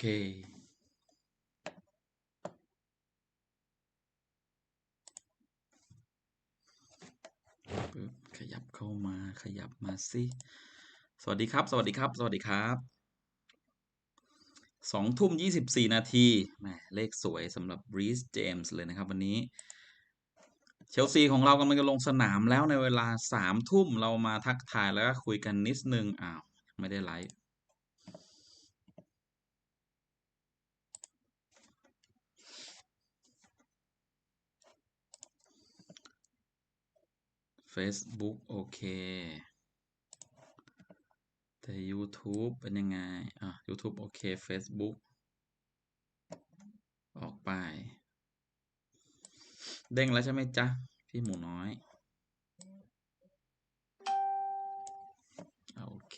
เค ขยับเข้ามา ขยับมาสิ สวัสดีครับ สวัสดีครับ สวัสดีครับ2ทุ่ม24นาทีแหมเลขสวยสำหรับ Reece James เลยนะครับวันนี้ เชลซีของเรากำลังจะลงสนามแล้วในเวลา3ทุ่มเรามาทักทายแล้วก็คุยกันนิดนึง อ้าว ไม่ได้ไลฟ์ เฟซบุ๊กโอเค แต่ยูทูบเป็นยังไง อะยูทูบโอเคเฟซบุ๊กออกไป เด้งแล้วใช่ไหมจ๊ะ พี่หมูน้อย โอเค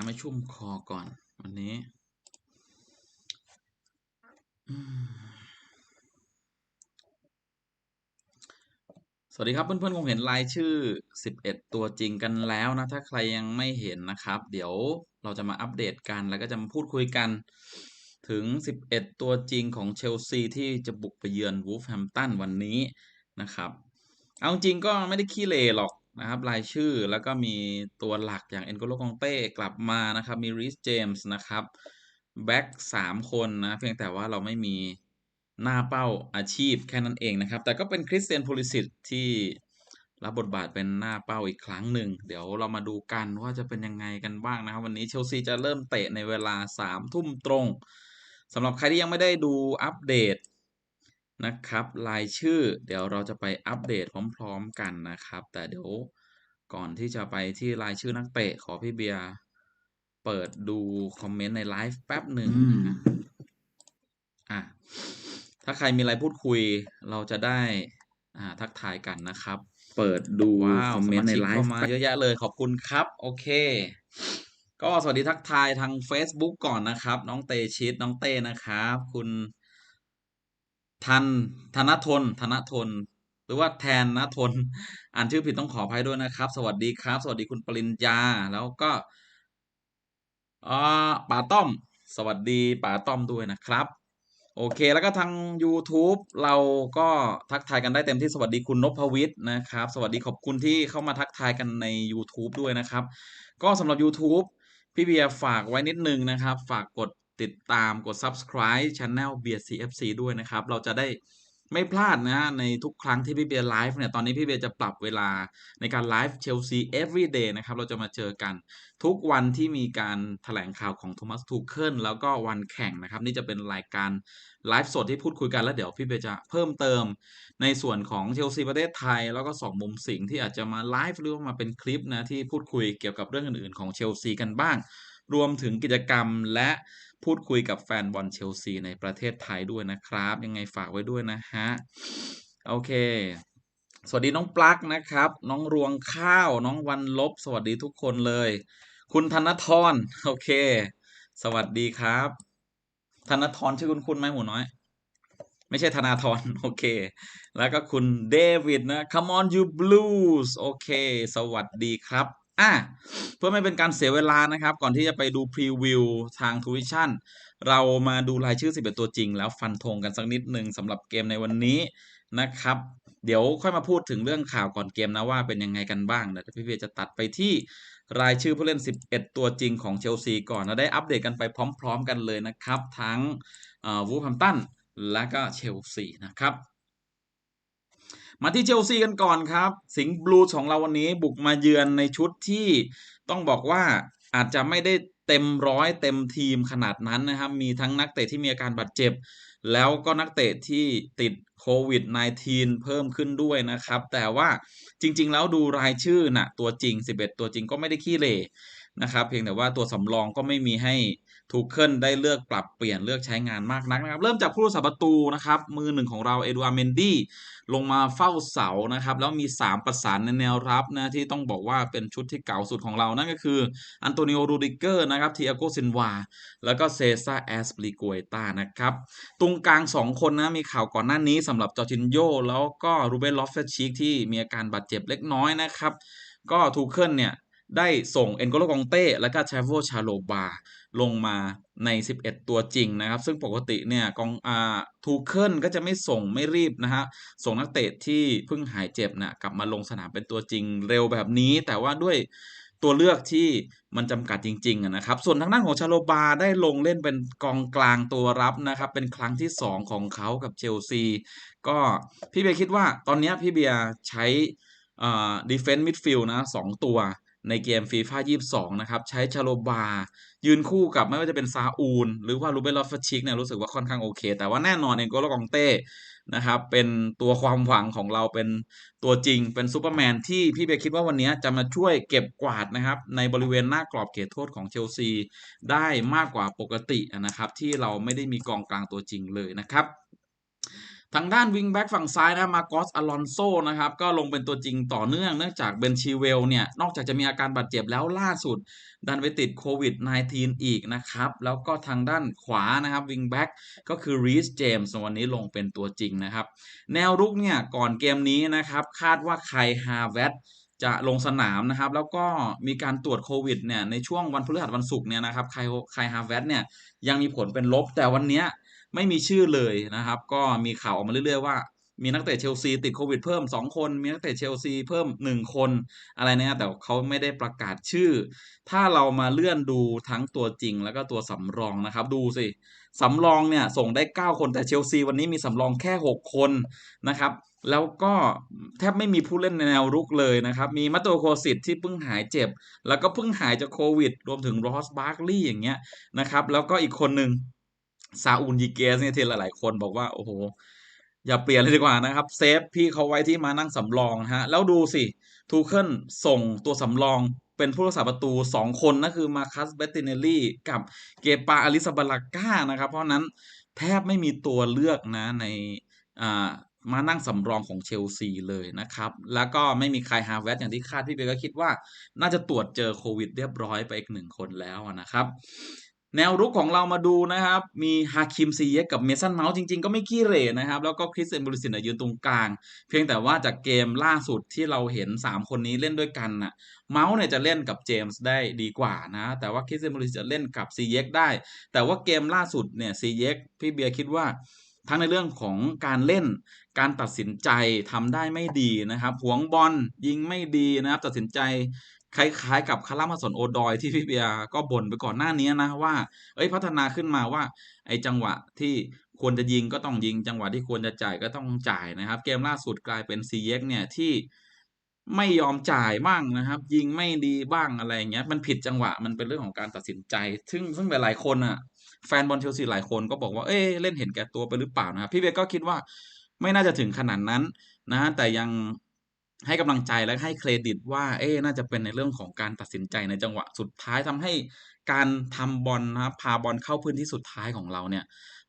ดื่มน้ำให้ชุ่มคอก่อน วันนี้สวัสดีครับเพื่อนๆคงเห็นรายชื่อ 11 ตัวจริงกันแล้วนะ ถ้าใครยังไม่เห็นนะครับ เดี๋ยวเราจะมาอัปเดตกันแล้วก็จะมาพูดคุยกันถึง 11 ตัวจริงของเชลซีที่จะบุกไปเยือนวูฟแฮมตันวันนี้นะครับ เอาจริงก็ไม่ได้ขี้เหร่หรอก นะครับ รายชื่อแล้วก็มีตัวหลักอย่างเอ็นโกโลกองเต้กลับมานะครับ มีรีสเจมส์นะครับแบ็ก3คนนะเพียงแต่ว่าเราไม่มีหน้าเป้าอาชีพแค่นั้นเองนะครับ แต่ก็เป็นคริสเตียนโพลิสิตที่รับบทบาทเป็นหน้าเป้าอีกครั้งหนึ่ง เดี๋ยวเรามาดูกันว่าจะเป็นยังไงกันบ้างนะครับ วันนี้เชลซีจะเริ่มเตะในเวลา3ทุ่มตรงสำหรับใครที่ยังไม่ได้ดูอัปเดต นะครับรายชื่อ เดี๋ยวเราจะไปอัปเดตพร้อม ๆ กันนะครับ แต่เดี๋ยวก่อนที่จะไปที่รายชื่อนักเตะขอพี่เบียร์เปิดดูคอมเมนต์ในไลฟ์แป๊บหนึ่งนะอะถ้าใครมีอะไรพูดคุย เราจะได้อ่าทักทายกันนะครับ เปิดดูว้าวคอมเมนต์ในไลสาชิกฟ์เข้ามาเยอะแยะเลยขอบคุณครับ โอเค ก็สวัสดีทักทายทาง Facebook ก่อนนะครับ น้องเตชิตน้องเต้นะครับ คุณ ทันธนทนธนทน หรือว่าแทนนทน อ่านชื่อผิดต้องขออภัยด้วยนะครับ สวัสดีครับ สวัสดีคุณปริญญา แล้วก็อ่าป๋าต้อม สวัสดีป๋าต้อมด้วยนะครับ โอเค แล้วก็ทาง YouTube เราก็ทักทายกันได้เต็มที่สวัสดีคุณนพวิทย์นะครับ สวัสดีขอบคุณที่เข้ามาทักทายกันใน YouTube ด้วยนะครับ ก็สำหรับ YouTube พี่เบียร์ฝากไว้นิดนึงนะครับ ฝากกด ติดตามกด Subscribe Channel เบียร์ CFC ด้วยนะครับ เราจะได้ไม่พลาดนะฮะในทุกครั้งที่พี่เบียร์ไลฟ์เนี่ยตอนนี้พี่เบียร์จะปรับเวลาในการไลฟ์เชลซี every day นะครับ เราจะมาเจอกันทุกวันที่มีการถแถลงข่าวของโทมัสทูเคิลแล้วก็วันแข่งนะครับ นี่จะเป็นรายการไลฟ์สดที่พูดคุยกันแล้วเดี๋ยวพี่เบียร์จะเพิ่มเติม ในส่วนของเชลซีประเทศไทย แล้วก็สองมุมสิงที่อาจจะมาไลฟ์หรือว่ามาเป็นคลิปนะที่พูดคุยเกี่ยวกับเรื่องอื่นๆของเชลซีกันบ้าง รวมถึงกิจกรรมและ พูดคุยกับแฟนบอลเชลซีในประเทศไทยด้วยนะครับ ยังไงฝากไว้ด้วยนะฮะ โอเค สวัสดีน้องปลั๊กนะครับ น้องรวงข้าว น้องวันลบ สวัสดีทุกคนเลย คุณธนทรโอเค สวัสดีครับ ธนทรชื่อคุณคุณไหมหมูน้อย ไม่ใช่ธนาธรโอเค แล้วก็คุณเดวิดนะ Come on you blues โอเค สวัสดีครับ อะเพื่อไม่เป็นการเสียเวลานะครับ ก่อนที่จะไปดูพรีวิวทางทูวิชั่นเรามาดูรายชื่อ 11 ตัวจริง แล้วฟันธงกันสักนิดหนึ่งสำหรับเกมในวันนี้นะครับ เดี๋ยวค่อยมาพูดถึงเรื่องข่าวก่อนเกมนะว่าเป็นยังไงกันบ้างเดี๋ยวพี่เบียจะตัดไปที่รายชื่อผู้เล่น 11 ตัวจริงของเชลซีก่อนแล้วได้อัปเดตกันไปพร้อม ๆ กันเลยนะครับ ทั้งวูฟแฮมตันและก็เชลซีนะครับ มาที่เชลซีกันก่อนครับ สิงห์บลูของเราวันนี้บุกมาเยือนในชุดที่ต้องบอกว่าอาจจะไม่ได้เต็มร้อยเต็มทีมขนาดนั้นนะครับ มีทั้งนักเตะที่มีอาการบาดเจ็บ แล้วก็นักเตะที่ติดโควิด -19 เพิ่มขึ้นด้วยนะครับ แต่ว่าจริง ๆ แล้วดูรายชื่อนะตัวจริง 11 ตัวจริงก็ไม่ได้ขี้เหร่นะครับ เพียงแต่ว่าตัวสำรองก็ไม่มีให้ ทูเคิลได้เลือกปรับเปลี่ยนเลือกใช้งานมากนักนะครับ เริ่มจากผู้รักษาประตูนะครับ มือหนึ่งของเราเอดูอาร์เมนดี้ลงมาเฝ้าเสานะครับ แล้วมี 3 ประสานในแนวรับนะที่ต้องบอกว่าเป็นชุดที่เก่าสุดของเรา นั่นก็คืออันโตนิโอรูดิเกอร์นะครับทีอาโกซินวา แล้วก็เซซ่าแอสปริโกเอตานะครับตรงกลาง 2 คนนะ มีข่าวก่อนหน้านี้สำหรับจอร์จินโยแล้วก็รูเบนลอฟเฟชิกที่มีอาการบาดเจ็บเล็กน้อยนะครับก็ทูเคิลเนี่ย ได้ส่งเอ็นโกโลกองเต้และก็เชฟโวชาโลบาลงมาใน 11 ตัวจริงนะครับ ซึ่งปกติเนี่ยกองอาทูเคิลก็จะไม่ส่งไม่รีบนะฮะส่งนักเตะที่เพิ่งหายเจ็บนะกลับมาลงสนามเป็นตัวจริงเร็วแบบนี้ แต่ว่าด้วยตัวเลือกที่มันจำกัดจริงๆนะครับ ส่วนทางด้านของชาโลบาได้ลงเล่นเป็นกองกลางตัวรับนะครับ เป็นครั้งที่ 2 ของเขากับเชลซี ก็พี่เบียร์คิดว่าตอนนี้พี่เบียร์ใช้อ่าดีเฟนส์มิดฟิลด์นะสองตัว ในเกมฟีฟ่า22นะครับใช้ชาโลบา ยืนคู่กับไม่ว่าจะเป็นซาอูล หรือว่ารูเบนลอฟชิกเนี่ยรู้สึกว่าค่อนข้างโอเค แต่ว่าแน่นอนเองโกโลกองเต้นะครับเป็นตัวความหวังของเราเป็นตัวจริงเป็นซูเปอร์แมนที่พี่เบย์คิดว่าวันนี้จะมาช่วยเก็บกวาดนะครับในบริเวณหน้ากรอบเขตโทษของเชลซีได้มากกว่าปกตินะครับที่เราไม่ได้มีกองกลางตัวจริงเลยนะครับ ทางด้านวิงแบ็กฝั่งซ้ายนะมาโกสอลอนโซนะครับก็ลงเป็นตัวจริงต่อเนื่องเนื่องจากเบนชีเวลเนี่ยนอกจากจะมีอาการบาดเจ็บแล้วล่าสุด ดันไปติดโควิด -19 อีกนะครับ แล้วก็ทางด้านขวานะครับวิงแบ็กก็คือรีสเจมส์วันนี้ลงเป็นตัวจริงนะครับ แนวรุกเนี่ยก่อนเกมนี้นะครับ คาดว่าใครฮาเวตจะลงสนามนะครับ แล้วก็มีการตรวจโควิดเนี่ยในช่วงวันพฤหัสวันศุกร์เนี่ยนะครับใครใครฮาเวตเนี่ยยังมีผลเป็นลบแต่วันเนี้ย ไม่มีชื่อเลยนะครับ ก็มีข่าวออกมาเรื่อยๆว่ามีนักเตะเชลซีติดโควิดเพิ่ม 2 คน มีนักเตะเชลซีเพิ่ม 1 คนอะไรเนี่ยแต่เขาไม่ได้ประกาศชื่อ ถ้าเรามาเลื่อนดูทั้งตัวจริงแล้วก็ตัวสำรองนะครับ ดูสิ สำรองเนี่ยส่งได้ 9 คนแต่เชลซีวันนี้มีสำรองแค่ 6 คนนะครับ แล้วก็แทบไม่มีผู้เล่นในแนวรุกเลยนะครับ มีมัตโตโคสิตที่เพิ่งหายเจ็บ แล้วก็เพิ่งหายจากโควิด รวมถึงรอสบาร์กลีย์อย่างเงี้ยนะครับ แล้วก็อีกคนหนึ่ง ซาอูลยิเกสเนี่ยที่หลายๆคนบอกว่า โอ้โห อย่าเปลี่ยนเลยดีกว่านะครับ เซฟพี่เขาไว้ที่มานั่งสำรองฮะ แล้วดูสิ ทูเคิลส่งตัวสำรองเป็นผู้รักษาประตู 2 คนนั่นคือมาคัสเบตติเนลลี่กับเกปาอลิซาบาลาก้านะครับ เพราะนั้นแทบไม่มีตัวเลือกนะในอ่ามานั่งสำรองของเชลซีเลยนะครับ แล้วก็ไม่มีใครฮาเวตอย่างที่คาดพี่เบก็คิดว่า น่าจะตรวจเจอโควิดเรียบร้อยไปอีกหนึ่งคนแล้วนะครับ แนวรุกของเรามาดูนะครับ มีฮาคิมซีเยกกับเมสันเมาส์จริงๆ ก็ไม่ขี้เหร่นะครับ แล้วก็คริสเซนบูริสินยืนตรงกลาง เพียงแต่ว่าจากเกมล่าสุดที่เราเห็น 3 คนนี้เล่นด้วยกันน่ะเมาส์เนี่ยจะเล่นกับเจมส์ได้ดีกว่านะ แต่ว่าคริสเซนบูริสจะเล่นกับซีเยกได้ แต่ว่าเกมล่าสุดเนี่ยซีเยกพี่เบียร์คิดว่าทั้งในเรื่องของการเล่น การตัดสินใจทำได้ไม่ดีนะครับหวงบอลยิงไม่ดีนะครับ ตัดสินใจ คล้ายๆ กับคารามาสนโอดอยที่พี่เบียร์ก็บ่นไปก่อนหน้านี้นะว่า เอ้ยพัฒนาขึ้นมาว่า ไอ้จังหวะที่ควรจะยิงก็ต้องยิง จังหวะที่ควรจะจ่ายก็ต้องจ่ายนะครับ เกมล่าสุดกลายเป็นซีเยกเนี่ยที่ไม่ยอมจ่ายบ้างนะครับ ยิงไม่ดีบ้างอะไรเงี้ย มันผิดจังหวะมันเป็นเรื่องของการตัดสินใจ ซึ่งซึ่งหลายๆคนอะ แฟนบอลเชลซีหลายคนก็บอกว่าเอ้ยเล่นเห็นแก่ตัวไปหรือเปล่านะครับพี่เบียร์ก็คิดว่าไม่น่าจะถึงขนาดนั้นนะแต่ยัง ให้กำลังใจและให้เครดิตว่าเอ๊น่าจะเป็นในเรื่องของการตัดสินใจในจังหวะสุดท้ายทำให้การทำบอลนะครับพาบอลเข้าพื้นที่สุดท้ายของเราเนี่ย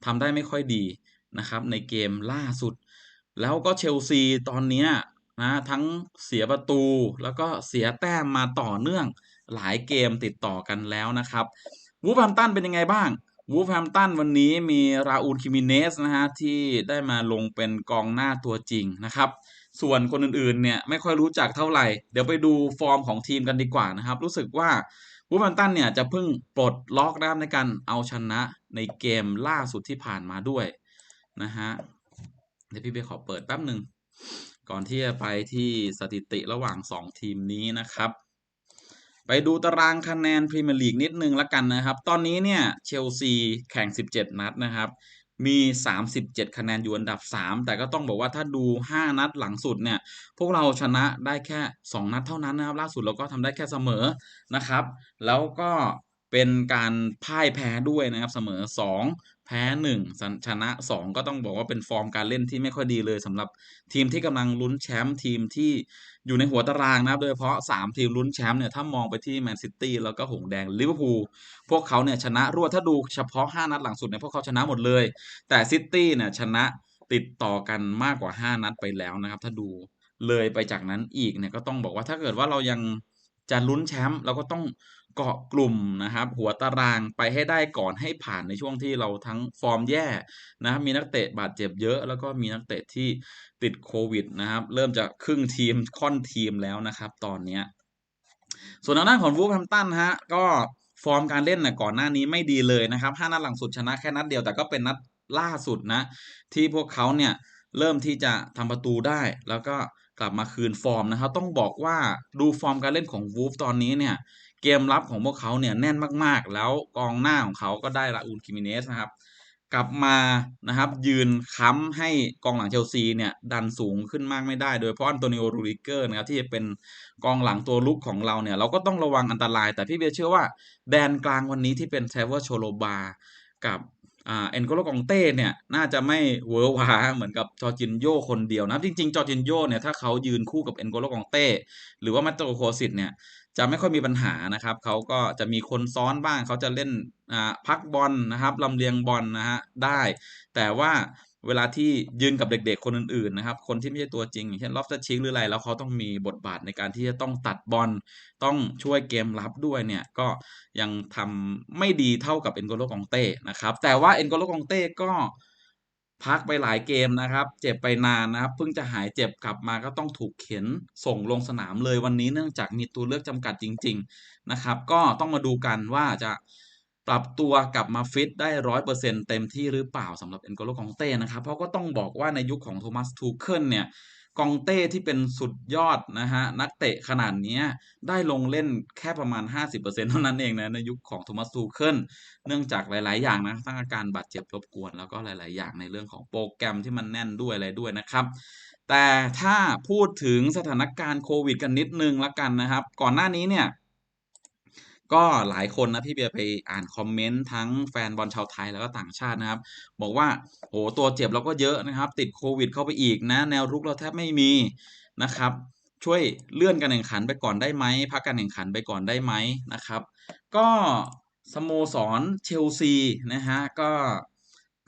ทำได้ไม่ค่อยดีนะครับในเกมล่าสุด แล้วก็เชลซีตอนนี้นะทั้งเสียประตูแล้วก็เสียแต้มมาต่อเนื่องหลายเกมติดต่อกันแล้วนะครับวูฟแฮมตันเป็นยังไงบ้างวูฟแฮมตันวันนี้มีราอูลคิมิเนสนะฮะที่ได้มาลงเป็นกองหน้าตัวจริงนะครับ ส่วนคนอื่นๆเนี่ยไม่ค่อยรู้จักเท่าไหร่ เดี๋ยวไปดูฟอร์มของทีมกันดีกว่านะครับ รู้สึกว่าวูแฮมตันเนี่ยจะเพิ่งปลดล็อกนะครับในการเอาชนะในเกมล่าสุดที่ผ่านมาด้วยนะฮะเดี๋ยวพี่เบขอเปิดแป๊บหนึ่งก่อนที่จะไปที่สถิติระหว่าง 2 ทีมนี้นะครับ ไปดูตารางคะแนนพรีเมียร์ลีกนิดนึงละกันนะครับ ตอนนี้เนี่ยเชลซีแข่ง 17 นัดนะครับ มี 37 คะแนนอยู่อันดับ 3 แต่ก็ต้องบอกว่าถ้าดู 5 นัดหลังสุดเนี่ย พวกเราชนะได้แค่ 2 นัดเท่านั้นนะครับ ล่าสุดเราก็ทำได้แค่เสมอนะครับ แล้วก็เป็นการพ่ายแพ้ด้วยนะครับเสมอ 2 แพ้ 1 ชนะ 2 ก็ต้องบอกว่าเป็นฟอร์มการเล่นที่ไม่ค่อยดีเลยสำหรับทีมที่กำลังลุ้นแชมป์ทีมที่ อยู่ในหัวตารางนะครับ โดยเฉพาะ 3 ทีมลุ้นแชมป์เนี่ย ถ้ามองไปที่แมนซิตี้แล้วก็หงแดงลิเวอร์พูลพวกเขาเนี่ยชนะรวดถ้าดูเฉพาะ 5 นัดหลังสุดเนี่ยพวกเขาชนะหมดเลย แต่ซิตี้เนี่ยชนะติดต่อกันมากกว่า 5 นัดไปแล้วนะครับ ถ้าดูเลยไปจากนั้นอีกเนี่ยก็ต้องบอกว่าถ้าเกิดว่าเรายังจะลุ้นแชมป์เราก็ต้อง เกาะกลุ่มนะครับ หัวตารางไปให้ได้ก่อนให้ผ่านในช่วงที่เราทั้งฟอร์มแย่นะครับมีนักเตะบาดเจ็บเยอะ แล้วก็มีนักเตะที่ติดโควิดนะครับ เริ่มจะครึ่งทีมค่อนทีมแล้วนะครับ ตอนเนี้ส่วนทางด้านของวูฟแฮมตันฮะก็ฟอร์มการเล่นนะก่อนหน้านี้ไม่ดีเลยนะครับห้านัดหลังสุดชนะแค่นัดเดียวแต่ก็เป็นนัดล่าสุดนะ ที่พวกเขาเนี่ยเริ่มที่จะทำประตูได้ แล้วก็กลับมาคืนฟอร์มนะครับ ต้องบอกว่าดูฟอร์มการเล่นของวูฟตอนนี้เนี่ย เกมรับของพวกเขาเนี่ยแน่นมากๆ แล้วกองหน้าของเขาก็ได้ลาอูนคิมิเนสนะครับ กลับมานะครับ ยืนค้ำให้กองหลังเชลซีเนี่ยดันสูงขึ้นมากไม่ได้ โดยเฉพาะอันโตนิโอรูริเกอร์นะครับที่จะเป็นกองหลังตัวลุกของเราเนี่ย เราก็ต้องระวังอันตราย แต่พี่เบียเชื่อว่าแดนกลางวันนี้ที่เป็นเทเวอร์โชโลบากับเอ็นโกโลกองเต้เนี่ยน่าจะไม่เวอร์วาเหมือนกับจอร์จินโยคนเดียวนะจริงๆ จอร์จินโยเนี่ยถ้าเขายืนคู่กับเอ็นโกโลกองเต้หรือว่ามาโตโคสิตเนี่ย จะไม่ค่อยมีปัญหานะครับ เขาก็จะมีคนซ้อนบ้าง เขาจะเล่นพักบอลนะครับลำเลียงบอลนะฮะได้ แต่ว่าเวลาที่ยืนกับเด็กๆ คนอื่นๆนะครับ คนที่ไม่ใช่ตัวจริง อย่างเช่นลอฟต์ชิกหรืออะไร แล้วเขาต้องมีบทบาทในการที่จะต้องตัดบอล ต้องช่วยเกมรับด้วยเนี่ย ก็ยังทำไม่ดีเท่ากับเอ็นโกโลกองเต้นะครับ แต่ว่าเอ็นโกโลกองเต้ก็ พักไปหลายเกมนะครับ เจ็บไปนานนะครับเพิ่งจะหายเจ็บกลับมาก็ต้องถูกเข็นส่งลงสนามเลยวันนี้เนื่องจากมีตัวเลือกจำกัดจริง ๆนะครับ ก็ต้องมาดูกันว่าจะ ปรับตัวกลับมาฟิตได้ร้อยเปอร์เซ็นเต็มที่หรือเปล่าสำหรับเอ็นโกโลกองเต้นะครับ เพราะก็ต้องบอกว่าในยุคของโทมัสทูเคิลเนี่ยกองเต้ที่เป็นสุดยอดนะฮะนักเตะขนาดนี้ได้ลงเล่นแค่ประมาณ 50%เท่านั้นเองนะในยุคของโทมัสทูเคิลเนื่องจากหลาย ๆ อย่างนะทั้งอาการบาดเจ็บรบกวน แล้วก็หลาย ๆ อย่างในเรื่องของโปรแกรมที่มันแน่นด้วยอะไรด้วยนะครับ แต่ถ้าพูดถึงสถานการณ์โควิดกันนิดนึงละกันนะครับ ก่อนหน้านี้เนี่ย ก็หลายคนนะพี่เบียร์ไปอ่านคอมเมนต์ทั้งแฟนบอลชาวไทยแล้วก็ต่างชาตินะครับ บอกว่าโหตัวเจ็บเราก็เยอะนะครับ ติดโควิดเข้าไปอีกนะ แนวรุกเราแทบไม่มีนะครับ ช่วยเลื่อนการแข่งขันไปก่อนได้ไหมพักการแข่งขันไปก่อนได้ไหมนะครับ ก็สโมสรเชลซีนะฮะก็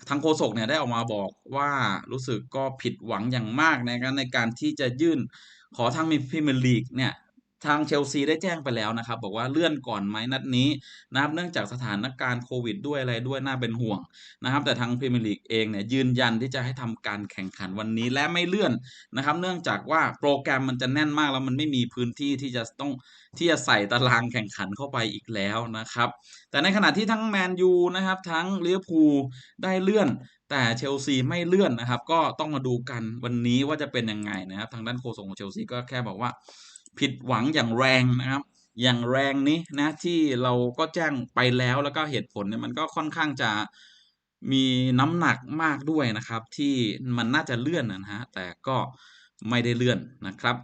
ทางโฆษกเนี่ยได้ออกมาบอกว่ารู้สึกก็ผิดหวังอย่างมากในการในการที่จะยื่นขอทางมีพรีเมียร์ลีกเนี่ย ทางเชลซีได้แจ้งไปแล้วนะครับ บอกว่าเลื่อนก่อนไหมนัดนี้นะครับเนื่องจากสถานการณ์โควิดด้วยอะไรด้วยน่าเป็นห่วงนะครับ แต่ทางพรีเมียร์ลีกเองเนี่ยยืนยันที่จะให้ทำการแข่งขันวันนี้และไม่เลื่อนนะครับ เนื่องจากว่าโปรแกรมมันจะแน่นมากแล้วมันไม่มีพื้นที่ที่จะต้องที่จะใส่ตารางแข่งขันเข้าไปอีกแล้วนะครับ แต่ในขณะที่ทั้งแมนยูนะครับ ทั้งลิเวอร์พูลได้เลื่อนแต่เชลซีไม่เลื่อนนะครับ ก็ต้องมาดูกันวันนี้ว่าจะเป็นยังไงนะครับ ทางด้านโฆษกของเชลซีก็แค่บอกว่า ผิดหวังอย่างแรงนะครับ อย่างแรงนี้นะที่เราก็แจ้งไปแล้วแล้วก็เหตุผลเนี่ยมันก็ค่อนข้างจะมีน้ำหนักมากด้วยนะครับ ที่มันน่าจะเลื่อนนะฮะแต่ก็ไม่ได้เลื่อนนะครับ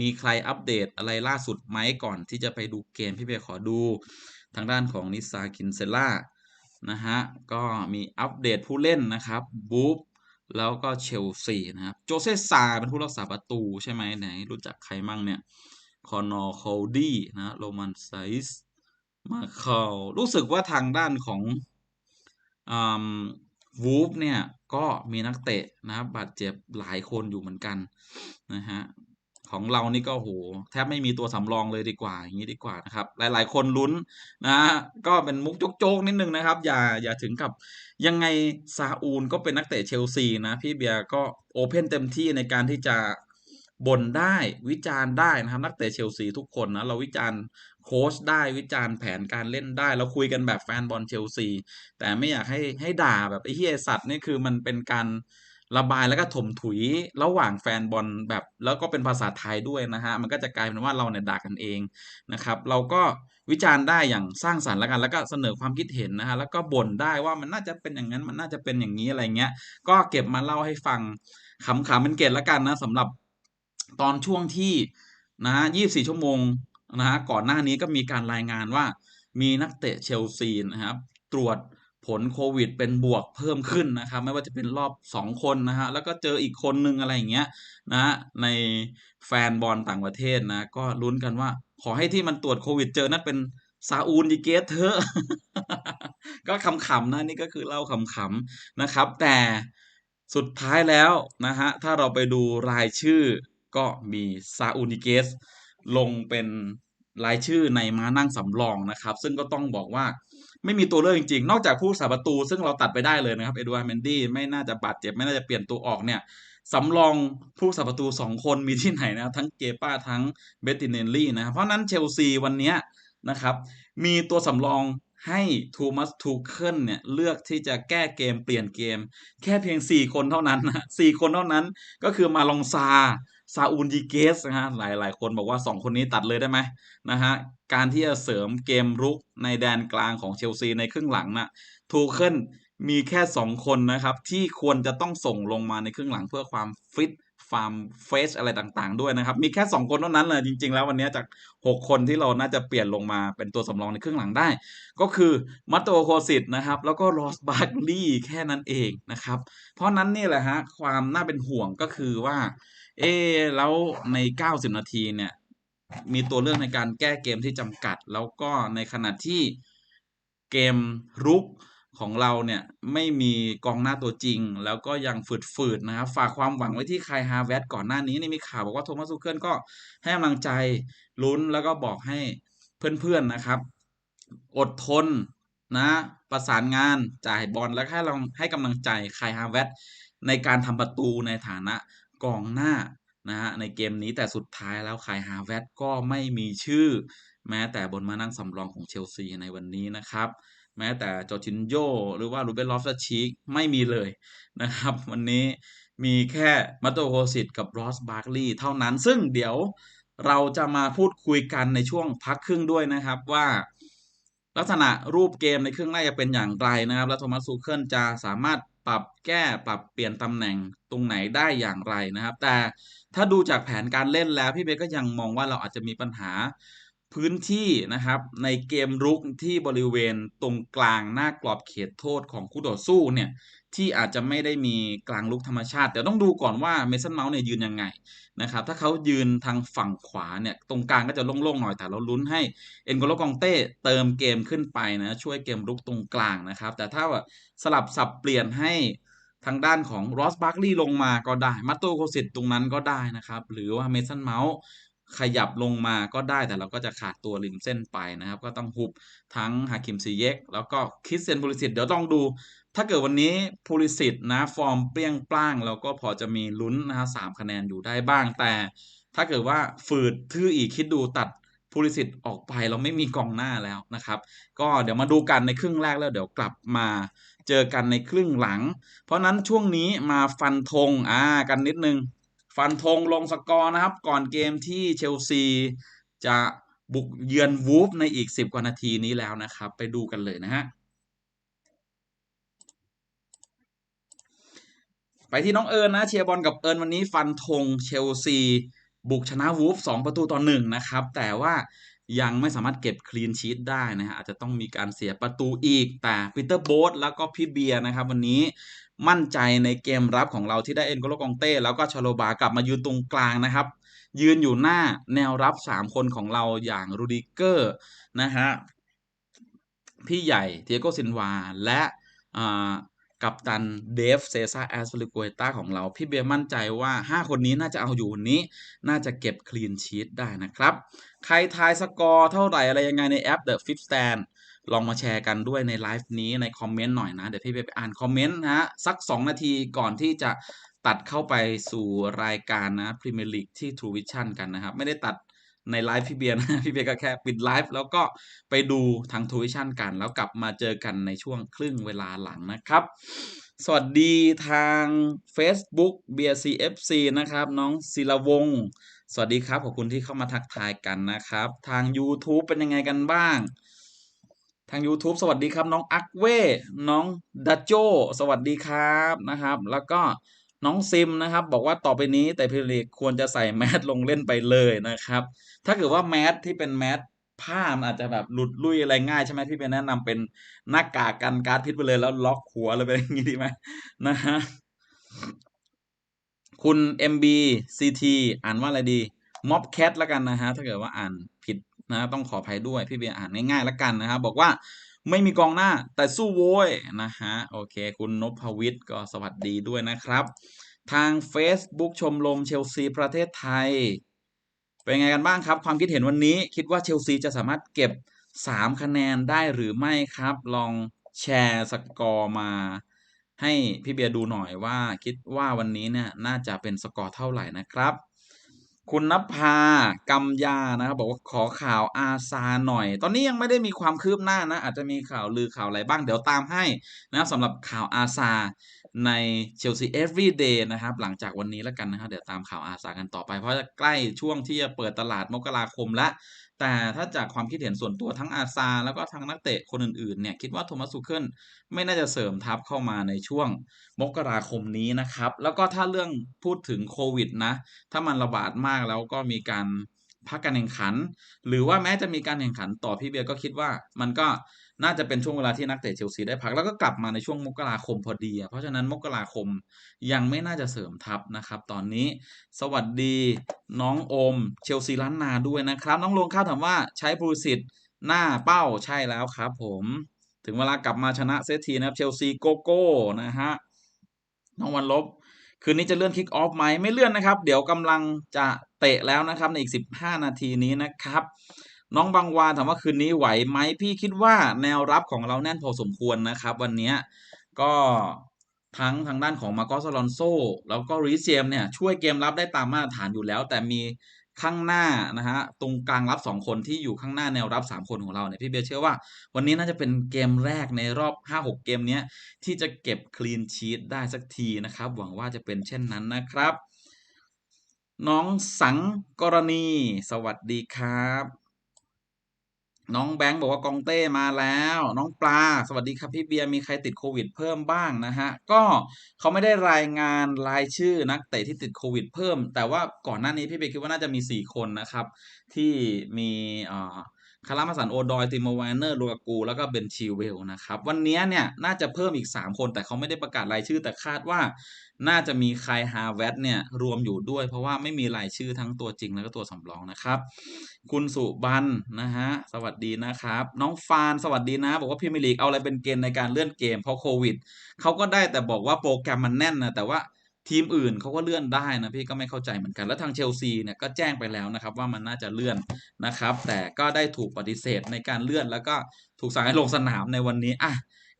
มีใครอัปเดตอะไรล่าสุดไหมก่อนที่จะไปดูเกมพี่เบขอดูทางด้านของนิสาคินเซล่านะฮะก็มีอัปเดตผู้เล่นนะครับบูฟ แล้วก็เชลซีนะครับ โจเซซาเป็นผู้รักษาประตูใช่ไหมไหน รู้จักใครมั่งเนี่ย คอนอร์โคลดี้นะโรมันไซส์มาเคิลรู้สึกว่าทางด้านของอวูฟเนี่ย ก็มีนักเตะนะครับบาดเจ็บหลายคนอยู่เหมือนกันนะฮะ ของเรานี่ก็โหแทบไม่มีตัวสำรองเลยดีกว่า อย่างนี้ดีกว่านะครับ หลาย ๆ คนลุ้นนะก็เป็นมุกโจกๆนิดนึงนะครับ อย่าอย่าถึงกับยังไงซาอูลก็เป็นนักเตะเชลซีนะ พี่เบียร์ก็โอเพนเต็มที่ในการที่จะบ่นได้วิจารณ์ได้นะครับ นักเตะเชลซีทุกคนนะเราวิจารณ์โค้ชได้วิจารณ์แผนการเล่นได้ เราคุยกันแบบแฟนบอลเชลซีแต่ไม่อยากให้ให้ด่าแบบไอ้เฮียสัตว์นี่คือมันเป็นการ ระบายแล้วก็ถมถุยระหว่างแฟนบอลแบบ แล้วก็เป็นภาษาไทยด้วยนะฮะ มันก็จะกลายเป็นว่าเราเนี่ยด่ากันเองนะครับ เราก็วิจารณ์ได้อย่างสร้างสรรค์แล้วกัน แล้วก็เสนอความคิดเห็นนะฮะ แล้วก็บ่นได้ว่ามันน่าจะเป็นอย่างนั้น มันน่าจะเป็นอย่างนี้อะไรเงี้ย ก็เก็บมาเล่าให้ฟังขำๆเป็นเกตแล้วกันนะสำหรับตอนช่วงที่นะฮะ24ชั่วโมงนะฮะก่อนหน้านี้ก็มีการรายงานว่ามีนักเตะเชลซีนะครับตรวจ ผลโควิดเป็นบวกเพิ่มขึ้นนะครับ ไม่ว่าจะเป็นรอบ 2 คนนะฮะแล้วก็เจออีกคนนึงอะไรอย่างเงี้ยนะในแฟนบอลต่างประเทศนะ ก็ลุ้นกันว่า ขอให้ที่มันตรวจโควิดเจอนั่นเป็นซาอูลดิเกสเถอะก็ขำๆนะนี่ก็คือเล่าขำๆนะครับ แต่สุดท้ายแล้วนะฮะถ้าเราไปดูรายชื่อก็มีซาอูลดิเกสลงเป็นรายชื่อในม้านั่งสำรองนะครับ ซึ่งก็ต้องบอกว่า ไม่มีตัวเลือกจริงๆ นอกจากผู้สาประตู ซึ่งเราตัดไปได้เลยนะครับ เอ็ดวาร์เมนดี้ไม่น่าจะบาดเจ็บ ไม่น่าจะเปลี่ยนตัวออกเนี่ยสำรองผู้สาประตูสองคนมีที่ไหนนะครับ ทั้งเกป้าทั้งเบตติเนลลี่นะครับเพราะนั้นเชลซีวันนี้นะครับ มีตัวสำรองให้ทูมัสทูเคิลเนี่ยเลือกที่จะแก้เกมเปลี่ยนเกม แค่เพียง 4 คนเท่านั้นนะสี่คนเท่านั้นก็คือมาลองซา ซาอูนดีเกสนะฮะหลายหลายคนบอกว่า 2 คนนี้ตัดเลยได้ไหมนะฮะการที่จะเสริมเกมรุกในแดนกลางของเชลซีในครึ่งหลังนะทูเคิลมีแค่ 2 คนนะครับที่ควรจะต้องส่งลงมาในครึ่งหลังเพื่อความฟิตฟาร์มเฟสอะไรต่างๆ ด้วยนะครับ มีแค่ 2 คนเท่านั้นเลยจริง ๆ แล้ววันนี้จาก 6 คนที่เราน่าจะเปลี่ยนลงมาเป็นตัวสำรองในครึ่งหลังได้ ก็คือมัตโตโคสิตนะครับ แล้วก็ลอสบาร์ลี่แค่นั้นเองนะครับ เพราะนั้นนี่แหละฮะความน่าเป็นห่วงก็คือว่า เอแล้วใน 90 นาทีเนี่ย มีตัวเลือกในการแก้เกมที่จำกัด แล้วก็ในขณะที่เกมรุกของเราเนี่ย ไม่มีกองหน้าตัวจริง แล้วก็ยังฝืดๆนะครับ ฝากความหวังไว้ที่คายฮาเวตก่อนหน้านี้นี่มีข่าวบอกว่าโทมัสซูเคิลก็ให้กำลังใจลุ้นแล้วก็บอกให้เพื่อนๆนะครับ อดทนนะประสานงานจ่ายบอลแล้วให้เราให้กำลังใจคายฮาเวตในการทำประตูในฐานะ กองหน้านะฮะในเกมนี้แต่สุดท้ายแล้วคายฮาเวตก็ไม่มีชื่อ แม้แต่บนมานั่งสำรองของเชลซีในวันนี้นะครับ แม้แต่จอจินโยหรือว่ารูเบนลอฟสชีกไม่มีเลยนะครับ วันนี้มีแค่มาโตโฮสิตกับรอสบาร์กลีย์เท่านั้นซึ่งเดี๋ยวเราจะมาพูดคุยกันในช่วงพักครึ่งด้วยนะครับว่าลักษณะรูปเกมในครึ่งแรกจะเป็นอย่างไรนะครับ แล้วโทมัสซูเคิลจะสามารถ ปรับแก้ปรับเปลี่ยนตำแหน่งตรงไหนได้อย่างไรนะครับ แต่ถ้าดูจากแผนการเล่นแล้วพี่เบก็ยังมองว่าเราอาจจะมีปัญหา พื้นที่นะครับในเกมรุกที่บริเวณตรงกลางหน้ากรอบเขตโทษของคู่ต่อสู้เนี่ยที่อาจจะไม่ได้มีกลางลุกธรรมชาติ แต่ต้องดูก่อนว่าเมสันเมาส์เนี่ยยืนยังไงนะครับถ้าเขายืนทางฝั่งขวาเนี่ยตรงกลางก็จะโล่งๆหน่อยแต่เราลุ้นให้เอ็นโกโลกองเต้เติมเกมขึ้นไปนะช่วยเกมรุกตรงกลางนะครับ แต่ถ้าสลับสับเปลี่ยนให้ทางด้านของรอสบาร์กลีย์ลงมาก็ได้ มาโตโคสิตตรงนั้นก็ได้นะครับ หรือว่าเมสันเมาส์ ขยับลงมาก็ได้แต่เราก็จะขาดตัวริมเส้นไปนะครับ ก็ต้องหุบทั้งฮาคิมซีเยกแล้วก็คิสเซนบูริสิตเดี๋ยวต้องดู ถ้าเกิดวันนี้พูลิสิตนะฟอร์มเปรี้ยงปร้างเราก็พอจะมีลุ้นนะฮะสามคะแนนอยู่ได้บ้าง แต่ถ้าเกิดว่าฝืดทื่ออีกคิดดูตัดพูลิสิตออกไปเราไม่มีกองหน้าแล้วนะครับ ก็เดี๋ยวมาดูกันในครึ่งแรกแล้วเดี๋ยวกลับมาเจอกันในครึ่งหลัง เพราะนั้นช่วงนี้มาฟันธงอ่ากันนิดนึง ฟันธงลงสกอร์นะครับ ก่อนเกมที่เชลซี จะบุกเยือนวูฟในอีก 10 กว่านาทีนี้แล้วนะครับ ไปดูกันเลยนะฮะไปที่น้องเอิญนะเชียร์บอลกับเอิญวันนี้ฟันธงเชลซี บุกชนะวูฟสองประตูต่อหนึ่งนะครับ แต่ว่ายังไม่สามารถเก็บคลีนชีตได้นะฮะอาจจะต้องมีการเสียประตูอีกแต่ปีเตอร์โบ๊ทแล้วก็พี่เบียร์นะครับ วันนี้ มั่นใจในเกมรับของเราที่ได้เอ็นโกโลกองเต้แล้วก็ชโลบากลับมายืนตรงกลางนะครับ ยืนอยู่หน้าแนวรับ 3 คนของเราอย่างรูดิเกอร์นะฮะพี่ใหญ่เทียโกซินวา และกัปตันเดฟเซซ่าแอสฟลิโกเอต้าของเรา พี่เบียร์มั่นใจว่า 5 คนนี้น่าจะเอาอยู่วันนี้ น่าจะเก็บคลีนชีตได้นะครับ ใครทายสกอร์เท่าไหร่อะไรยังไงในแอป The Fifth Stand ลองมาแชร์กันด้วยในไลฟ์นี้ในคอมเมนต์หน่อยนะ เดี๋ยวพี่ไปอ่านคอมเมนต์นะฮะสัก 2 นาทีก่อนที่จะตัดเข้าไปสู่รายการนะพรีเมียร์ลีกที่ True Vision กันนะครับ ไม่ได้ตัดในไลฟ์พี่เบียร์นะพี่เบียร์ก็แค่ปิดไลฟ์แล้วก็ไปดูทาง True Vision กัน แล้วกลับมาเจอกันในช่วงครึ่งเวลาหลังนะครับ สวัสดีทาง Facebook BCFC นะครับ น้องศิลวง สวัสดีครับ ขอบคุณที่เข้ามาทักทายกันนะครับ ทาง YouTube เป็นยังไงกันบ้าง ทาง YouTube สวัสดีครับน้องอักเว่น้องดัจโจสวัสดีครับนะครับ แล้วก็น้องซิมนะครับ บอกว่าต่อไปนี้แต่พิลีกควรจะใส่แมสลงเล่นไปเลยนะครับ ถ้าเกิดว่าแมสที่เป็นแมสผ้ามันอาจจะแบบหลุดลุ่ยอะไรง่ายใช่ไหมพี่เป็นแนะนำเป็นหน้ากากกันการพิษไปเลยแล้วล็อกหัวเลยไปอย่างนี้ดีไหมนะฮะคุณ MB CT อ่านว่าอะไรดีม็อบแคทแล้วกันนะฮะ ถ้าเกิดว่าอ่านผิด นะต้องขออภัยด้วยพี่เบียร์อ่านง่ายๆแล้วกันนะครับ บอกว่าไม่มีกองหน้าแต่สู้โว้ยนะฮะโอเค คุณนพวิทย์ก็สวัสดีด้วยนะครับ ทาง Facebook ชมรมเชลซีประเทศไทย เป็นไงกันบ้างครับ ความคิดเห็นวันนี้คิดว่าเชลซีจะสามารถเก็บ 3 คะแนนได้หรือไม่ครับ ลองแชร์สกอร์มา ให้พี่เบียร์ดูหน่อยว่าคิดว่าวันนี้เนี่ยน่าจะเป็นสกอร์เท่าไหร่นะครับ คุณนภากำยานะครับ บอกว่าขอข่าวอาซาหน่อย ตอนนี้ยังไม่ได้มีความคืบหน้านะ อาจจะมีข่าวลือข่าวอะไรบ้างเดี๋ยวตามให้นะสำหรับข่าวอาซาในเชลซีเอฟวีเดย์นะครับ หลังจากวันนี้แล้วกันนะครับ เดี๋ยวตามข่าวอาซากันต่อไป เพราะจะใกล้ช่วงที่จะเปิดตลาดมกราคมแล้ว แต่ถ้าจากความคิดเห็นส่วนตัวทั้งอาซา แล้วก็ทั้งนักเตะคนอื่นๆเนี่ยคิดว่าโทมัสซูเคิลไม่น่าจะเสริมทัพเข้ามาในช่วงมกราคมนี้นะครับ แล้วก็ถ้าเรื่องพูดถึงโควิดนะ ถ้ามันระบาดมากแล้วก็มีการ พักการแข่งขัน หรือว่าแม้จะมีการแข่งขันต่อพี่เบียร์ก็คิดว่ามันก็น่าจะเป็นช่วงเวลาที่นักเตะเชลซีได้พักแล้วก็กลับมาในช่วงมกราคมพอดี เพราะฉะนั้นมกราคมยังไม่น่าจะเสริมทัพนะครับ ตอนนี้สวัสดีน้องโอมเชลซีล้านนาด้วยนะครับ น้องลงข้าวถามว่าใช้บรูสิตหน้าเป้าใช่แล้วครับผมถึงเวลากลับมาชนะเซตทีนะครับเชลซีโกโก้นะฮะน้องวันลบ คืนนี้จะเลื่อนคิกออฟไหมไม่เลื่อนนะครับ เดี๋ยวกำลังจะเตะแล้วนะครับในอีก 15 นาทีนี้นะครับ น้องบางวานถามว่าคืนนี้ไหวไหมพี่คิดว่าแนวรับของเราแน่นพอสมควรนะครับ วันนี้ก็ทั้งทางด้านของมาโกสลอนโซแล้วก็ริเซียมเนี่ยช่วยเกมรับได้ตามมาตรฐานอยู่แล้ว แต่มี ข้างหน้านะฮะตรงกลางรับ 2 คนที่อยู่ข้างหน้าแนวรับ 3 คนของเราเนี่ยพี่เบียร์เชื่อว่า วันนี้น่าจะเป็นเกมแรกในรอบ 5-6 เกมนี้ที่จะเก็บคลีนชีตได้สักทีนะครับ หวังว่าจะเป็นเช่นนั้นนะครับ น้องสังกรณี สวัสดีครับ น้องแบงค์บอกว่ากองเต้มาแล้ว น้องปลา สวัสดีครับพี่เบียร์มีใครติดโควิดเพิ่มบ้างนะฮะ ก็เขาไม่ได้รายงานรายชื่อนักเตะที่ติดโควิดเพิ่ม แต่ว่าก่อนหน้านี้พี่เบียร์คิดว่าน่าจะมี 4 คนนะครับ ที่มีอ่าคารามาสันโอดอยติโมวานเนอร์ลูกากูแล้วก็เบนชิเวลนะครับ วันนี้เนี่ยน่าจะเพิ่มอีก 3 คนแต่เขาไม่ได้ประกาศรายชื่อแต่คาดว่า น่าจะมีใครฮาเวตเนี่ยรวมอยู่ด้วย เพราะว่าไม่มีรายชื่อทั้งตัวจริงแล้วก็ตัวสำรองนะครับ คุณสุบันนะฮะสวัสดีนะครับ น้องฟานสวัสดีนะ บอกว่าพี่มิลีกเอาอะไรเป็นเกณฑ์ในการเลื่อนเกมเพราะโควิดเขาก็ได้แต่บอกว่าโปรแกรมมันแน่นนะแต่ว่าทีมอื่นเขาก็เลื่อนได้นะพี่ก็ไม่เข้าใจเหมือนกันแล้วทางเชลซีเนี่ยก็แจ้งไปแล้วนะครับว่ามันน่าจะเลื่อนนะครับ แต่ก็ได้ถูกปฏิเสธในการเลื่อนแล้วก็ถูกสั่งให้ลงสนามในวันนี้อะ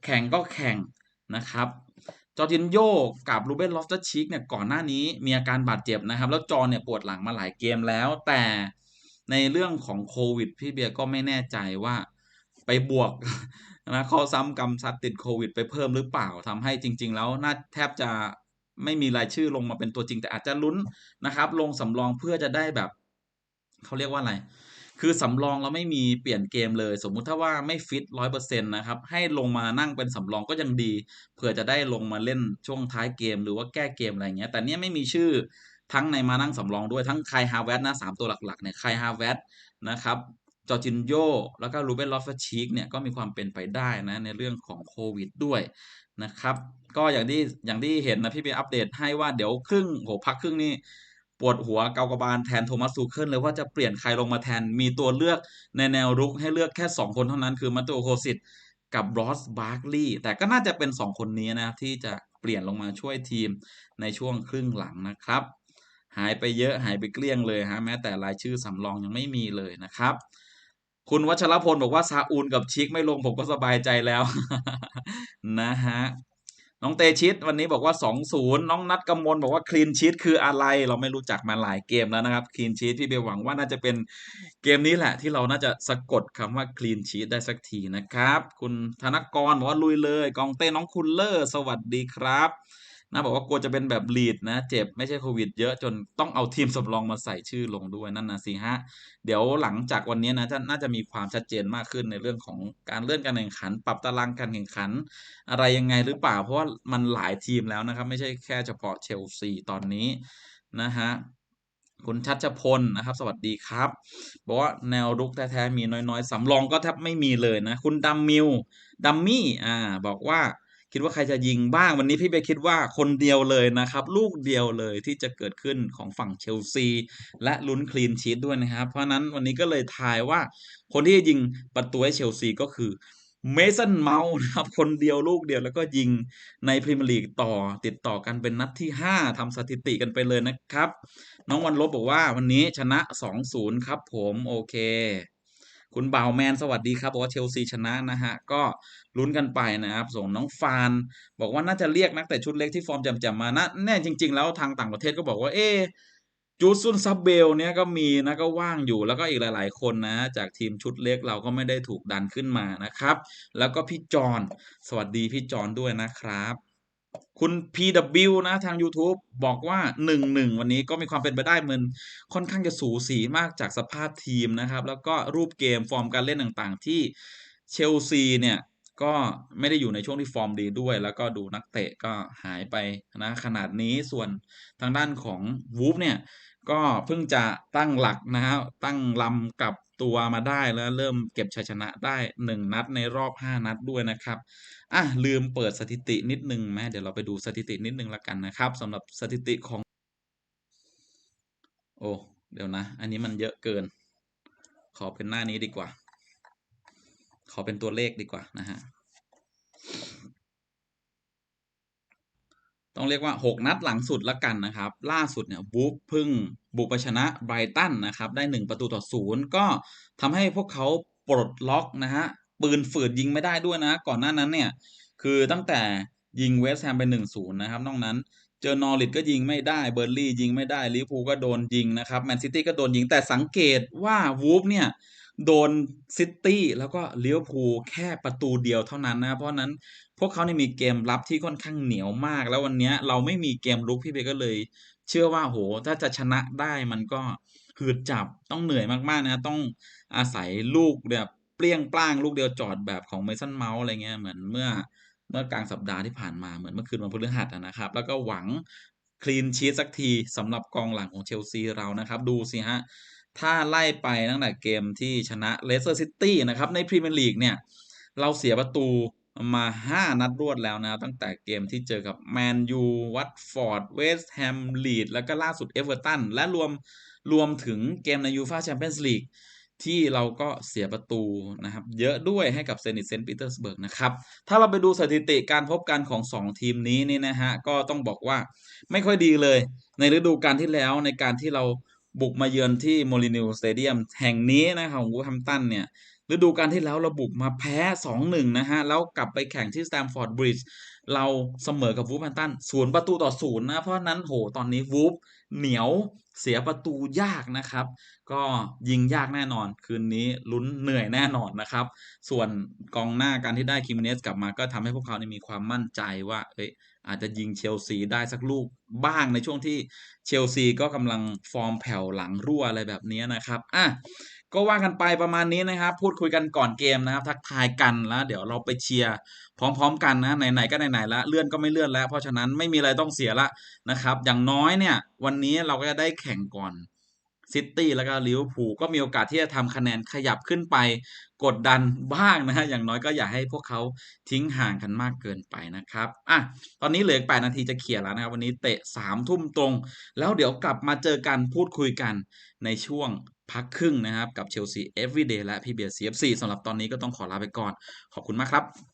แข่งก็แข่งนะครับ จอร์จินโยกับรูเบนลอฟตัชิกเนี่ยก่อนหน้านี้มีอาการบาดเจ็บนะครับ แล้วจอเนี่ยปวดหลังมาหลายเกมแล้ว แต่ในเรื่องของโควิด พี่เบียร์ก็ไม่แน่ใจว่าไปบวกนะข้อซ้ำกำซัดติดโควิด ไปเพิ่มหรือเปล่าทำให้จริง ๆ แล้วน่าแทบจะไม่มีรายชื่อลงมาเป็นตัวจริง แต่อาจจะลุ้นนะครับ ลงสำรองเพื่อจะได้แบบเขาเรียกว่าอะไร คือสำรองแล้วไม่มีเปลี่ยนเกมเลย สมมุติถ้าว่าไม่ฟิตร้อยเปอร์เซ็นต์นะครับ ให้ลงมานั่งเป็นสำรองก็ยังดี เผื่อจะได้ลงมาเล่นช่วงท้ายเกมหรือว่าแก้เกมอะไรเงี้ย แต่เนี้ยไม่มีชื่อทั้งในมานั่งสำรองด้วยทั้งไคฮาเวตนะสามตัวหลักๆเนี่ยไคฮาเวตนะครับจอจินโยแล้วก็รูเบนลอฟชิกเนี่ยก็มีความเป็นไปได้นะในเรื่องของโควิดด้วยนะครับ ก็อย่างที่อย่างที่เห็นนะพี่ไปอัปเดตให้ว่าเดี๋ยวครึ่งโหพักครึ่งนี่ ปวดหัวเกากระบาลแทนโทมัสซูเคิลเลยว่าจะเปลี่ยนใครลงมาแทนมีตัวเลือกในแนวรุกให้เลือกแค่ 2 คนเท่านั้นคือมาตโตโคสิตกับบรอสบาร์กลีย์แต่ก็น่าจะเป็น 2 คนนี้นะที่จะเปลี่ยนลงมาช่วยทีมในช่วงครึ่งหลังนะครับ หายไปเยอะหายไปเกลี้ยงเลยฮะแม้แต่รายชื่อสำรองยังไม่มีเลยนะครับคุณวัชรพลบอกว่าซาอูลกับชิกไม่ลงผมก็สบายใจแล้ว นะฮะ น้องเตชิตวันนี้บอกว่า2-0น้องนัดกำมลบอกว่าคลีนชีตคืออะไร เราไม่รู้จักมาหลายเกมแล้วนะครับคลีนชีตพี่เบลหวังว่าน่าจะเป็นเกมนี้แหละ ที่เราน่าจะสะกดคำว่าคลีนชีตได้สักทีนะครับ คุณธนกรบอกว่าลุยเลย กองเต้น้องคุณเลอร์ สวัสดีครับ นะบอกว่ากลัวจะเป็นแบบลีดนะ เจ็บไม่ใช่โควิด เยอะจนต้องเอาทีมสำรองมาใส่ชื่อลงด้วยนั่นนะสิฮะ เดี๋ยวหลังจากวันนี้นะน่าจะมีความชัดเจนมากขึ้นในเรื่องของการเลื่อนการแข่งขัน ปรับตารางการแข่งขัน อะไรยังไงหรือเปล่า เพราะว่ามันหลายทีมแล้วนะครับ ไม่ใช่แค่เฉพาะเชลซีตอนนี้นะฮะคุณชัชพลนะครับ สวัสดีครับ บอกว่าแนวรุกแท้ๆมีน้อยๆสำรองก็แทบไม่มีเลยนะ คุณดัมมิวดัมมี่อ่าบอกว่า คิดว่าใครจะยิงบ้างวันนี้พี่เบคิดว่าคนเดียวเลยนะครับ ลูกเดียวเลยที่จะเกิดขึ้นของฝั่งเชลซี และลุ้นคลีนชีตด้วยนะครับ เพราะนั้นวันนี้ก็เลยทายว่า คนที่จะยิงประตูให้เชลซีก็คือเมสันเมาส์นะครับ คนเดียวลูกเดียวแล้วก็ยิงในพรีเมียร์ลีกต่อติดต่อกันเป็นนัดที่ 5ทำสถิติกันไปเลยนะครับ น้องวันลบบอกว่าวันนี้ชนะ 2-0 ครับผมโอเค คุณบ่าวแมนสวัสดีครับบอกว่าเชลซีชนะนะฮะ ก็ลุ้นกันไปนะครับ ส่งน้องฟาน บอกว่าน่าจะเรียกนักแต่ชุดเล็กที่ฟอร์มจำๆมานะแน่จริง ๆ แล้วทางต่างประเทศก็บอกว่าเอ๊จูซุนซับเบลเนี่ยก็มีนะก็ว่างอยู่แล้วก็อีกหลาย ๆ คนนะ จากทีมชุดเล็กเราก็ไม่ได้ถูกดันขึ้นมานะครับ แล้วก็พี่จอนสวัสดีพี่จอนด้วยนะครับ คุณ PW นะทาง YouTube บอกว่า 1-1 วันนี้ก็มีความเป็นไปได้เหมือนค่อนข้างจะสูสีมากจากสภาพทีมนะครับ แล้วก็รูปเกมฟอร์มการเล่นต่างๆ ที่เชลซีเนี่ย ก็ไม่ได้อยู่ในช่วงที่ฟอร์มดีด้วย แล้วก็ดูนักเตะก็หายไปนะขนาดนี้ส่วนทางด้านของวูฟเนี่ย ก็เพิ่งจะตั้งหลักนะฮะตั้งลำกลับ ตัวมาได้แล้วเริ่มเก็บชัยชนะได้ 1 นัดในรอบ 5 นัดด้วยนะครับอะลืมเปิดสถิตินิดนึงแม่เดี๋ยวเราไปดูสถิตินิดนึงละกันนะครับสำหรับสถิติของ โอ้เดี๋ยวนะ อันนี้มันเยอะเกิน ขอเป็นหน้านี้ดีกว่า ขอเป็นตัวเลขดีกว่านะฮะ ต้องเรียกว่า 6 นัดหลังสุดละกันนะครับ ล่าสุดเนี่ยบูฟพึ่งบุกไปชนะไบรตันนะครับ ได้ 1 ประตูต่อศูนย์ก็ทำให้พวกเขาปลดล็อกนะฮะปืนฝืดยิงไม่ได้ด้วยนะ ก่อนหน้านั้นเนี่ย คือตั้งแต่ยิงเวสต์แฮมไป1-0นะครับ นอกนั้น เจอนอริดก็ยิงไม่ได้เบอร์ลี่ยิงไม่ได้ลิเวอร์พูลก็โดนยิงนะครับแมนซิตี้ก็โดนยิงแต่สังเกตว่าวูฟเนี่ยโดนซิตี้แล้วก็เลิเวอร์พูแค่ประตูเดียวเท่านั้นนะเพราะนั้น พวกเขาเนี่ยมีเกมรับที่ค่อนข้างเหนียวมาก แล้ววันนี้เราไม่มีเกมลุกพี่เบก็เลย เชื่อว่าโหถ้าจะชนะได้มันก็หืดจับต้องเหนื่อยมากๆนะ ต้องอาศัยลูกแบบเปรี้ยงปล้างลูกเดียวจอดแบบของเมสันเมาส์อะไรเงี้ยเหมือนเมื่อเมื่อกลางสัปดาห์ที่ผ่านมาเหมือนเมื่อคืนวันพฤหัสนะครับ แล้วก็หวังคลีนชีสสักทีสำหรับกองหลังของเชลซีเรานะครับ ดูสิฮะ ถ้าไล่ไปตั้งแต่เกมที่ชนะเลสเตอร์ซิตี้นะครับ ในพรีเมียร์ลีกเนี่ย เราเสียประตู มา5นัดรวดแล้วนะตั้งแต่เกมที่เจอกับแมนยูวัตฟอร์ดเวสต์แฮมลีดแล้วก็ล่าสุดเอเวอร์ตันและรวมรวมถึงเกมในยูฟาแชมเปี้ยนส์ลีกที่เราก็เสียประตูนะครับ เยอะด้วยให้กับเซนิตเซนต์ปีเตอร์สเบิร์กนะครับ ถ้าเราไปดูสถิติการพบกันของ 2 ทีมนี้นี่นะฮะ ก็ต้องบอกว่าไม่ค่อยดีเลย ในฤดูกาลที่แล้วในการที่เราบุกมาเยือนที่โมลินิวสเตเดียมแห่งนี้นะครับของวูแฮมตันเนี่ย ฤดูกาลที่แล้วเราบุกมาแพ้ 2-1 นะฮะ แล้วกลับไปแข่งที่สแตมฟอร์ดบริดจ์เราเสมอกับวูฟแฮมตันศูนย์ประตูต่อศูนย์นะ เพราะนั้นโหตอนนี้วูฟเหนียวเสียประตูยากนะครับ ก็ยิงยากแน่นอน คืนนี้ลุ้นเหนื่อยแน่นอนนะครับ ส่วนกองหน้าการที่ได้คิมเนสกลับมา ก็ทำให้พวกเขานี่มีความมั่นใจว่าเอ้ยอาจจะยิงเชลซีได้สักลูกบ้างในช่วงที่เชลซีก็กำลังฟอร์มแผ่วหลังรั่วอะไรแบบนี้นะครับ อะ ก็ว่ากันไปประมาณนี้นะครับ พูดคุยกันก่อนเกมนะครับ ทักทายกันแล้ว เดี๋ยวเราไปเชียร์พร้อม ๆ กันนะไหนๆก็ไหนๆละเลื่อนก็ไม่เลื่อนแล้ว เพราะฉะนั้นไม่มีอะไรต้องเสียละนะครับ อย่างน้อยเนี่ย วันนี้เราก็จะได้แข่งก่อนซิตี้แล้วก็ลิเวอร์พูลก็มีโอกาสที่จะทำคะแนนขยับขึ้นไป กดดันบ้างนะฮะอย่างน้อยก็อย่าให้พวกเขาทิ้งห่างกันมากเกินไปนะครับอะตอนนี้เหลืออีก8นาทีจะเขี่ยแล้วนะครับ วันนี้เตะ3ทุ่มตรง แล้วเดี๋ยวกลับมาเจอกันพูดคุยกันในช่วง พักครึ่งนะครับกับเชลซีเอฟวีเดย์และพี่เบียร์ CFC สำหรับตอนนี้ก็ต้องขอลาไปก่อน ขอบคุณมากครับ